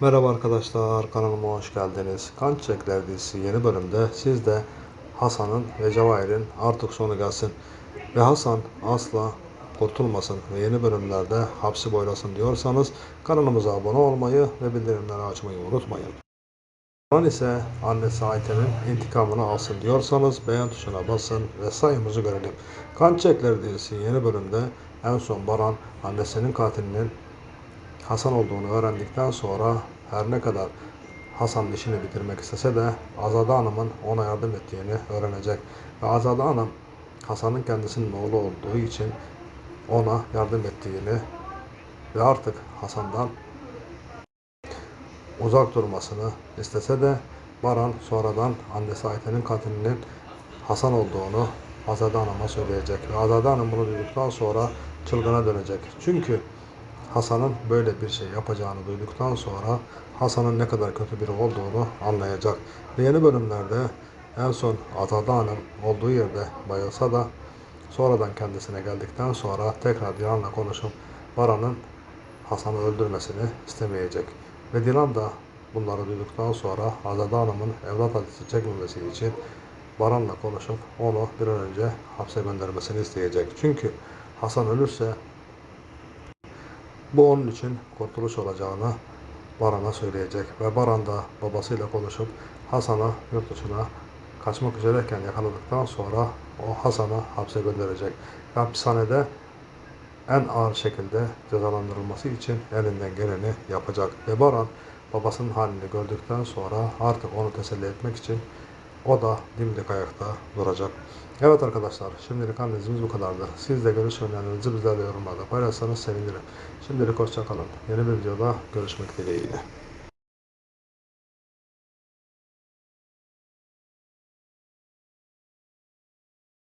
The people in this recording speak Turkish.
Merhaba arkadaşlar, kanalıma hoş geldiniz. Kan Çiçekler dizisi yeni bölümde siz de Hasan'ın ve Cevahir'in artık sonu gelsin ve Hasan asla kurtulmasın ve yeni bölümlerde hapsi boylasın diyorsanız kanalımıza abone olmayı ve bildirimleri açmayı unutmayın. Hasan ise annesi Ayten'in intikamını alsın diyorsanız beğen tuşuna basın ve sayımızı görelim. Kan Çiçekler dizisi yeni bölümde en son Baran annesinin katilinin Hasan olduğunu öğrendikten sonra her ne kadar Hasan'ın işini bitirmek istese de Azade Hanım'ın ona yardım ettiğini öğrenecek. Ve Azade Hanım Hasan'ın kendisinin oğlu olduğu için ona yardım ettiğini ve artık Hasan'dan uzak durmasını istese de Baran sonradan annesi Ayten'in katilinin Hasan olduğunu Azade Hanım'a söyleyecek. Ve Azade Hanım bunu duyduktan sonra çılgına dönecek. Çünkü Hasan'ın böyle bir şey yapacağını duyduktan sonra Hasan'ın ne kadar kötü biri olduğunu anlayacak. Ve yeni bölümlerde en son Hanım olduğu yerde bayılsa da sonradan kendisine geldikten sonra tekrar Dilan'la konuşup Baran'ın Hasan'ı öldürmesini istemeyecek. Ve Dilan da bunları duyduktan sonra Azade Hanım'ın evlat acısı çekmemesi için Baran'la konuşup onu bir an önce hapse göndermesini isteyecek. Çünkü Hasan ölürse bu onun için kurtuluş olacağını Baran'a söyleyecek ve Baran da babasıyla konuşup Hasan'ı yurt dışına kaçmak üzereyken yakaladıktan sonra o Hasan'ı hapse gönderecek. Ve hapishanede en ağır şekilde cezalandırılması için elinden geleni yapacak. Ve Baran babasının halini gördükten sonra artık onu teselli etmek için o da dimdik ayakta duracak. Evet arkadaşlar şimdilik analizimiz bu kadardı. Siz de görüş önerilerinizi bizlerle yorumlarda paylaşsanız sevinirim. Şimdilik hoşçakalın. Yeni bir videoda görüşmek dileğiyle.